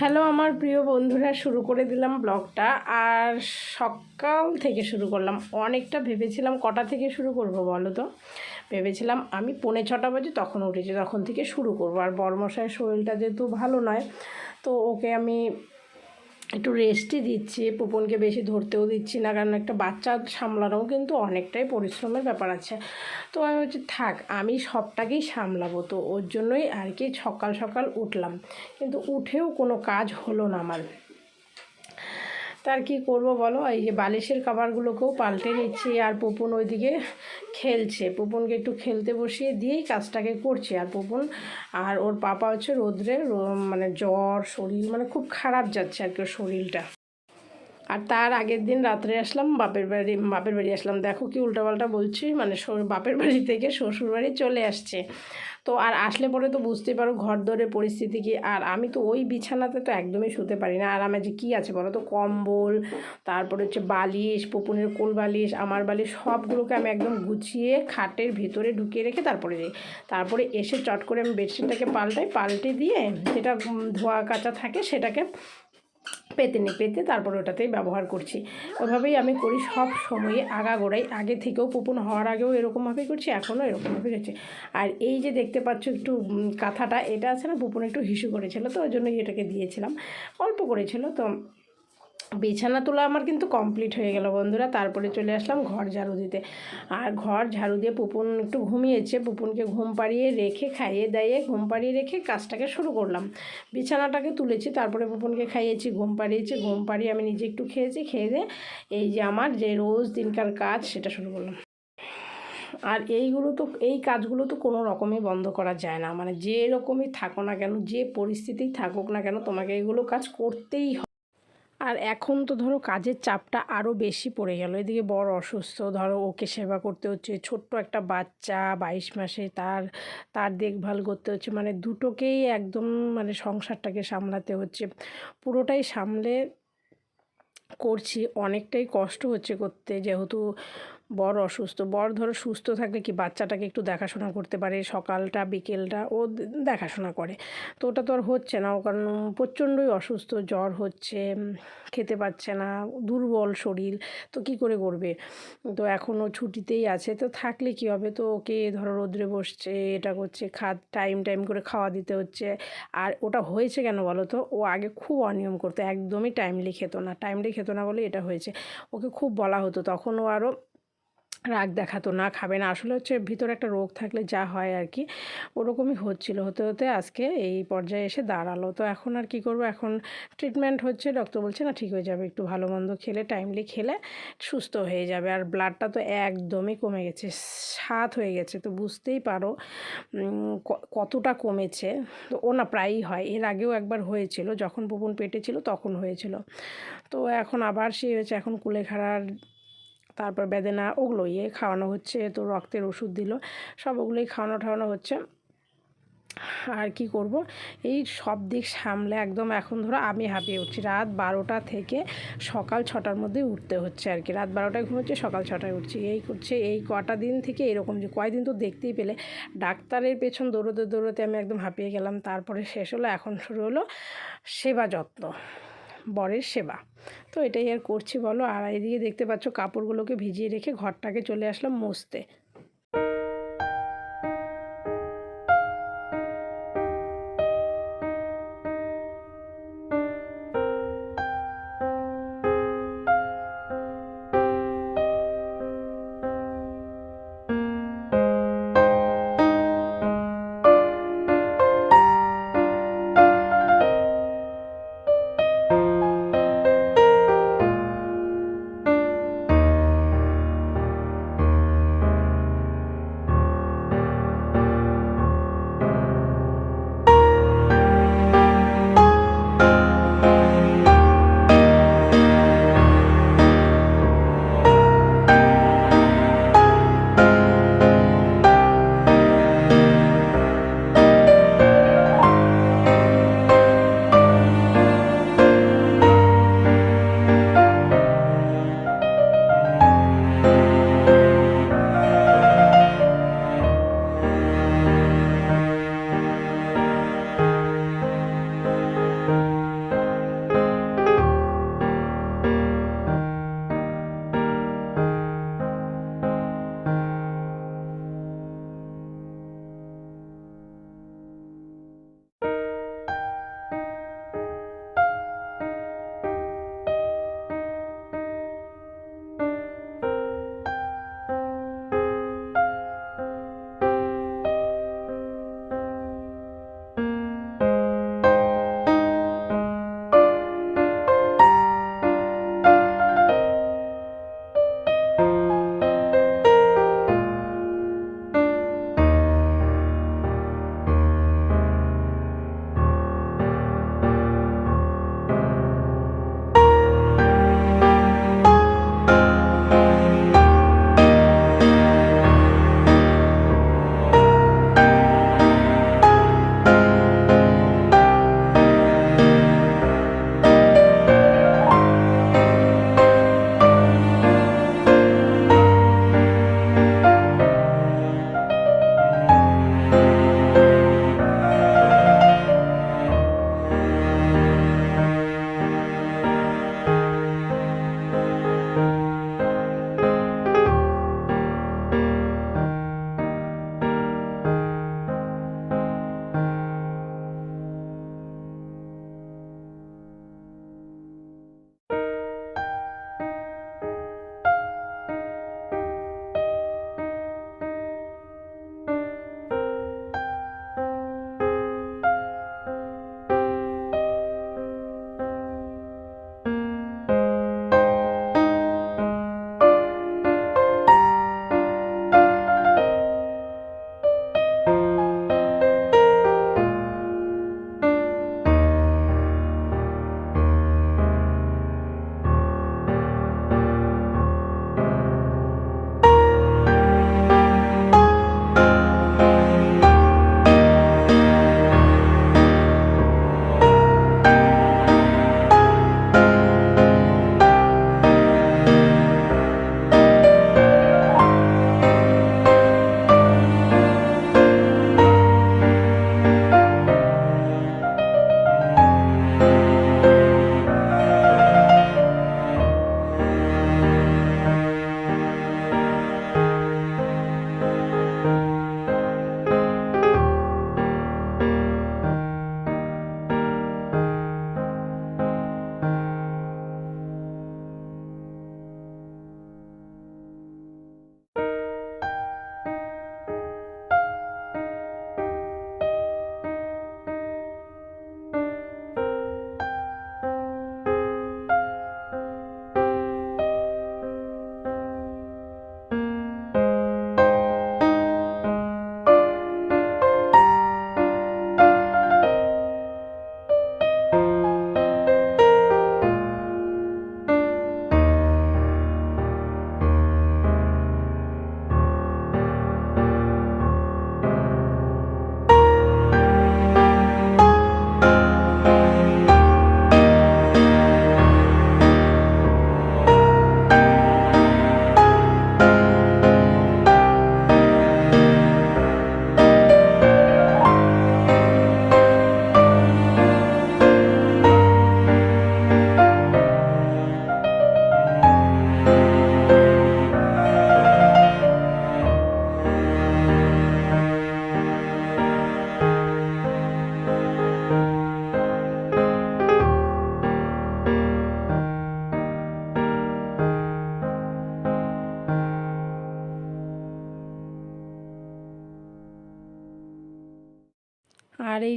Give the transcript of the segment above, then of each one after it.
Hello, আমার প্রিয় বন্ধুরা, শুরু করে দিলাম ব্লগটা। আর সকাল থেকে শুরু করলাম। অনেকটা ভেবেছিলাম কটা থেকে শুরু করব বলো তো? ভেবেছিলাম আমি পৌনে ছটা বাজে তখন উঠেছি, তখন থেকে শুরু করব। আর বর্মশায়ের শরীরটা যেহেতু ভালো নয়, তো ওকে আমি একটু রেস্টই দিচ্ছি পোপনকে বেশি ধরতেও দিচ্ছি না, কারণ একটা বাচ্চা সামলানোও কিন্তু অনেকটাই পরিশ্রমের ব্যাপার আছে। তো আমি হচ্ছে থাক, আমি সবটাকেই সামলাবো। তো ওর জন্যই আর কি সকাল সকাল উঠলাম। কিন্তু উঠেও কোনো কাজ হলো না আমার। তার কি করব বলো? এই যে বালিশের কাবারগুলোকেও পাল্টে নিচ্ছি আর পুপুন ওইদিকে খেলছে। পুপুনকে একটু খেলতে বসিয়ে দিয়েই কাজটাকে করছে। আর পুপুন আর ওর পাপা হচ্ছে রোদ্রে মানে জ্বর, শরীর মানে খুব খারাপ যাচ্ছে আর কি শরীরটা। আর তার আগের দিন রাত্রে আসলাম, বাপের বাড়ি বাপের বাড়ি আসলাম। দেখো কি উল্টাপাল্টা বলছি মানে বাপের বাড়ি থেকে শ্বশুর বাড়ি চলে আসছে। তো আর আসলে পরে তো বুঝতেই পারো ঘর দরের পরিস্থিতি কি? আর আমি তো ওই বিছানাতে তো একদমই শুতে পারি না। আর আমার যে কী আছে বলো তো? কম্বল, তারপরে হচ্ছে বালিশ, পুপুনের কোল বালিশ, আমার বালিশ সবগুলোকে আমি একদম গুছিয়ে খাটের ভিতরে ঢুকিয়ে রেখে তারপরে যাই। তারপরে এসে চট করে আমি বেডশিটটাকে পাল্টাই, পাল্টে দিয়ে যেটা ধোয়া কাচা থাকে সেটাকে পেতে নিই পেতে তারপর ওটাতেই ব্যবহার করছি। ওভাবেই আমি করি সব সময়ে আগাগোড়াই। আগে থেকেও পোপন হওয়ার আগেও এরকমভাবেই করছি, এখনও এরকমভাবেই করছি আর এই যে দেখতে পাচ্ছ একটু কাঁথাটা, এটা আছে না পোপন একটু হিসু করেছিল তো, ওই জন্যই এটাকে দিয়েছিলাম। অল্প করেছিল তো বিছানা তোলা আমার কিন্তু কমপ্লিট হয়ে গেল বন্ধুরা। তারপরে চলে আসলাম ঘর ঝাড়ু দিতে। আর ঘর ঝাড়ু দিয়ে পুপুন একটু ঘুমিয়েছে। পুপুনকে ঘুম পাড়িয়ে রেখে, খাইয়ে দাইয়ে ঘুম পাড়িয়ে রেখে কাজটাকে শুরু করলাম। বিছানাটাকে তুলেছি, তারপরে পুপুনকে খাইয়েছি, ঘুম পাড়িয়েছি। ঘুম পাড়িয়ে আমি নিজে একটু খেয়েছি, খেয়ে দিয়ে এই যে আমার যে রোজ দিনকার কাজ, সেটা শুরু করলাম। আর এইগুলো তো, এই কাজগুলো তো কোনো রকমই বন্ধ করা যায় না। মানে যে রকমই থাকো না কেন, যে পরিস্থিতিই থাকুক না কেন, তোমাকে এগুলো কাজ করতেই আর এখন তো ধরো কাজের চাপটা আরও বেশি পড়ে গেল। এদিকে বড় অসুস্থ, ধরো ওকে সেবা করতে হচ্ছে, ছোট্ট একটা বাচ্চা বাইশ মাসে তার তার দেখভাল করতে হচ্ছে মানে দুটোকেই একদম মানে সংসারটাকে সামলাতে হচ্ছে। পুরোটাই সামলে করছি, অনেকটাই কষ্ট হচ্ছে করতে, যেহেতু বর অসুস্থ। বর ধরো সুস্থ থাকলে কি বাচ্চাটাকে একটু দেখাশোনা করতে পারে? সকালটা, বিকেলটা ও দেখাশোনা করে। তো ওটা তো আর হচ্ছে না। ও কারণ প্রচণ্ডই অসুস্থ, জ্বর হচ্ছে খেতে পাচ্ছে না, দুর্বল শরীর। তো কি করে করবে? তো এখনও ছুটিতেই আছে। তো থাকলে কি হবে? তো ওকে ধরো রোদ্রে বসছে, এটা করছে, খা টাইম টাইম করে খাওয়া দিতে হচ্ছে। আর ওটা হয়েছে কেন বলো তো? ও আগে খুব অনিয়ম করতো। একদমই টাইমলি খেতো না। টাইমলি খেতো না বলে এটা হয়েছে। ওকে খুব বলা হতো। তখন ও আরও রাগ দেখাতো, না খাবে না। আসলে হচ্ছে ভিতরে একটা রোগ থাকলে যা হয় আর কি, ওরকমই হচ্ছিল। হতে হতে আজকে এই পর্যায়ে এসে দাঁড়াল। তো এখন আর কি করব? এখন ট্রিটমেন্ট হচ্ছে ডক্টর বলছে, না, ঠিক হয়ে যাবে। একটু ভালো মন্দ খেলে টাইমলি খেলে সুস্থ হয়ে যাবে। আর ব্লাডটা তো একদমই কমে গেছে, সাত হয়ে গেছে। তো বুঝতেই পারো কতটা কমেছে। তো ও না, প্রায়ই হয়। এর আগেও একবার হয়েছিল, যখন পুপুন পেটে ছিল, তখন হয়েছিল। তো এখন আবার সে হয়েছে, এখন কুলেখাড়ার তারপর বেদেনা ওগুলো ইয়ে খাওয়ানো হচ্ছে তো রক্তের ওষুধ দিল, সব ওগুলোই খাওয়ানো ঠাওয়ানো হচ্ছে। আর কি করব? এই সব দিক সামলে একদম এখন ধরো আমি হাঁপিয়ে উঠছি, রাত বারোটা থেকে সকাল ছটার মধ্যে উঠতে হচ্ছে আর কি। রাত বারোটায় ঘুমোচ্ছে, সকাল ছটায় উঠছি। এই করছে, এই কটা দিন থেকে এরকম যে কয়দিন তো দেখতেই পেলে, ডাক্তারের পেছন দৌড়োতে দৌড়োতে আমি একদম হাঁপিয়ে গেলাম, তারপরে শেষ হলো, এখন শুরু হলো সেবা যত্ন। বরের সেবা। তো এটাই আর করছি, বলো। আর এদিকে দেখতে পাচ্ছ, কাপড়গুলোকে ভিজিয়ে রেখে ঘরটাকে চলে আসলাম মুছতে।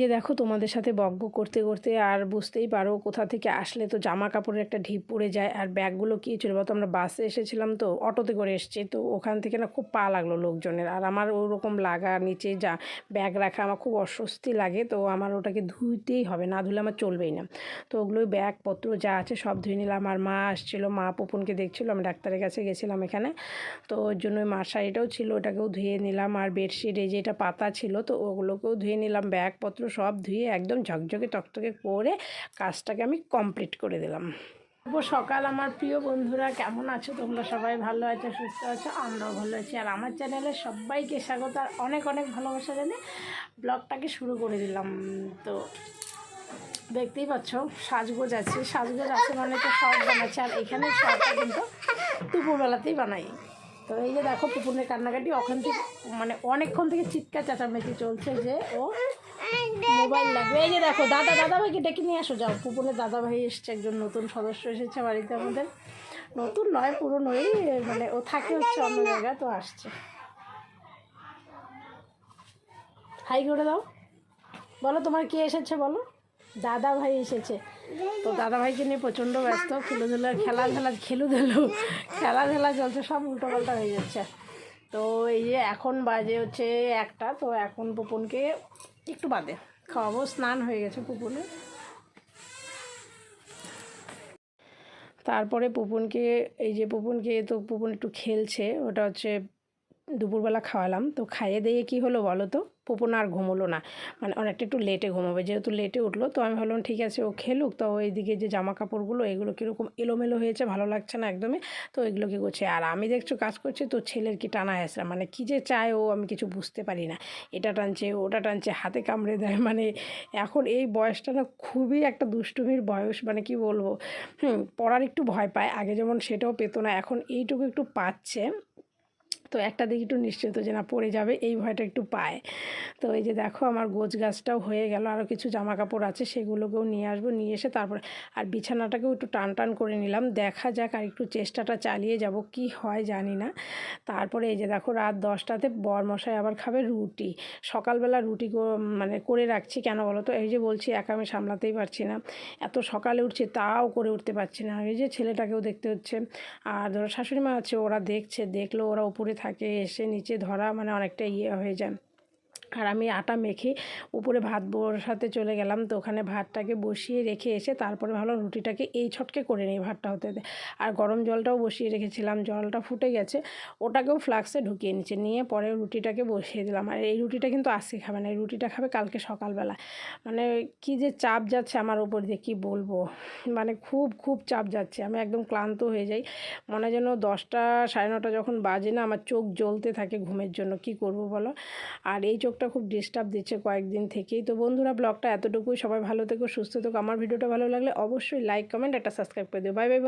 যে দেখো তোমাদের সাথে বকবক করতে করতে আর বুঝতেই পারো কোথা থেকে আসলে তো জামা কাপড়ের একটা ঢিপ পড়ে যায় আর ব্যাগগুলো কী ছিল? বলতো আমরা বাসে এসেছিলাম তো অটোতে করে এসেছি। তো ওখান থেকে না খুব পা লাগল লোকজনের। আর আমার ওরকম লাগা নিচে যা ব্যাগ রাখা আমার খুব অস্বস্তি লাগে। তো আমার ওটাকে ধুইতেই হবে, না ধুলে আমার চলবেই না। তো ওগুলোই ব্যাগপত্র যা আছে সব ধুয়ে নিলাম। আর মা আসছিল, মা পুপুনকে দেখছিলো, আমি ডাক্তারের কাছে গেছিলাম এখানে। তো ওর জন্য মার শাড়িটাও ছিল, ওটাকেও ধুয়ে নিলাম। আর বেডশিট এই যেটা পাতা ছিল তো ওগুলোকেও ধুয়ে নিলাম ব্যাগপত্র সব ধুয়ে একদম ঝকঝকে টকটকে করে কাজটাকে আমি কমপ্লিট করে দিলাম। শুভ সকাল আমার প্রিয় বন্ধুরা, কেমন আছো? তোমরা সবাই ভালো আছো, সুস্থ আছো? আমরাও ভালো আছি। আর আমার চ্যানেলে সবাইকে স্বাগত, আর অনেক অনেক ভালোবাসা জানে ব্লগটাকে শুরু করে দিলাম। তো দেখতেই পাচ্ছ, সাজগোজ আছে। সাজগোজ আছে মানে তো সব বানাচ্ছে, আর এখানে সবটা কিন্তু দুপুরবেলাতেই বানাই। তো এই যে দেখো পুপুনের কান্নাকাটি, ওখান থেকে মানে অনেকক্ষণ থেকে চিৎকার চেঁচামেচি চলছে যে ও মোবাইল লাগবে। এই যে দেখো, দাদা দাদা ভাইকে ডেকে নিয়ে আসো। যাও পুপুনের দাদা ভাই এসছে, একজন নতুন সদস্য এসেছে বাড়িতে আমাদের। নতুন নয় পুরনোই মানে ও থাকে হচ্ছে অন্য জায়গায়, তো আসছে। হাই করে দাও। বলো, তোমার কে এসেছে বলো? দাদা ভাই এসেছে। তো দাদা ভাইকে নিয়ে প্রচণ্ড ব্যস্ত, খেলুধুলা খেলাধুলা খেলুধুলো, খেলাধুলা চলছে, সব উল্টোপাল্টা হয়ে যাচ্ছে। তো এই যে এখন বাজে হচ্ছে একটা, তো এখন পুপনকে একটু বাদে। খাওয়াবো, স্নান হয়ে গেছে পুপুনের। তারপরে পুপুনকে, এই যে পুপুনকে তো পুপুন একটু খেলছে, ওটা হচ্ছে দুপুরবেলা খাওয়ালাম। তো খাইয়ে দিয়ে কী হলো বলো তো? পোপন আর ঘুমোলো না। মানে অনেকটা একটু লেটে ঘুমাবে। যেহেতু লেটে উঠল, তো আমি ভাবলাম, ঠিক আছে, ও খেলুক। তো ওইদিকে যে জামা কাপড়গুলো এগুলো কীরকম এলোমেলো হয়েছে, ভালো লাগছে না একদমই। তো এগুলোকে গোছে। আর আমি দেখছ কাজ করছি, তো ছেলের কি টানা আসে মানে কী যে চায় ও, আমি কিছু বুঝতে পারি না। এটা টানছে, ওটা টানছে, হাতে কামড়ে দেয়। মানে এখন এই বয়সটা না খুবই একটা দুষ্টুমির বয়স। মানে কি বলব? হুম, পড়ার একটু ভয় পায়। আগে যেমন সেটাও পেতো না। এখন এইটুকু একটু পাচ্ছে। তো একটা দিকে একটু নিশ্চিত যে না, পড়ে যাবে, এই ভয়টা একটু পায়। তো এই যে দেখো, আমার গোছ গাছটাও হয়ে গেল আরও কিছু জামা কাপড় আছে, সেগুলোকেও নিয়ে আসব, নিয়ে এসে তারপরে আর বিছানাটাকেও একটু টান টান করে নিলাম, দেখা যাক আর একটু চেষ্টাটা চালিয়ে যাব, কি হয় জানি না। তারপরে এই যে দেখো, রাত দশটাতে বরমশাই আবার খাবে রুটি। সকালবেলা রুটি মানে করে রাখছি, কেন বলো তো? এই যে বলছি, একা আমি সামলাতেই পারছি না। এত সকালে উঠছি, তাও করে উঠতে পারছি না। এই যে ছেলেটাকেও দেখতে হচ্ছে। আর ধরো শাশুড়ি মা আছে, ওরা দেখছে, দেখল, ওরা উপরে থাকে এসে নিচে ধরা মানে অনেকটা ইয়ে হয়ে যায় আর আমি আটা মেখে উপরে ভাত বসাতে চলে গেলাম, তো ওখানে ভাতটাকে বসিয়ে রেখে এসে তারপরে ভালো রুটিটাকে এই ছটকে করে নিই ভাতটা হতে দে। আর গরম জলটাও বসিয়ে রেখেছিলাম, জলটা ফুটে গেছে, ওটাকেও ফ্লাক্সে ঢুকিয়ে নিচ্ছে নিয়ে পরে রুটিটাকে বসিয়ে দিলাম। আর এই রুটিটা কিন্তু আসি খাবে না, এই রুটিটা খাবে কালকে সকালবেলা। মানে কি যে চাপ যাচ্ছে আমার উপর দিয়ে কী বলব? মানে খুব খুব চাপ যাচ্ছে, আমি একদম ক্লান্ত হয়ে যাই। মনে যেন দশটা সাড়ে নটা যখন বাজে না, আমার চোখ জ্বলতে থাকে ঘুমের জন্য, কি করব বলো? আর এই চোখ চোখটা খুব ডিস্টার্ব দিচ্ছে কয়েকদিন থেকেই। তো বন্ধুরা, ব্লগটা এতটুকুই। সবাই ভালো থেকো, সুস্থ থেকো। আমার ভিডিওটা ভালো লাগলে অবশ্যই লাইক কমেন্ট একটা সাবস্ক্রাইব করে দিও। Bye bye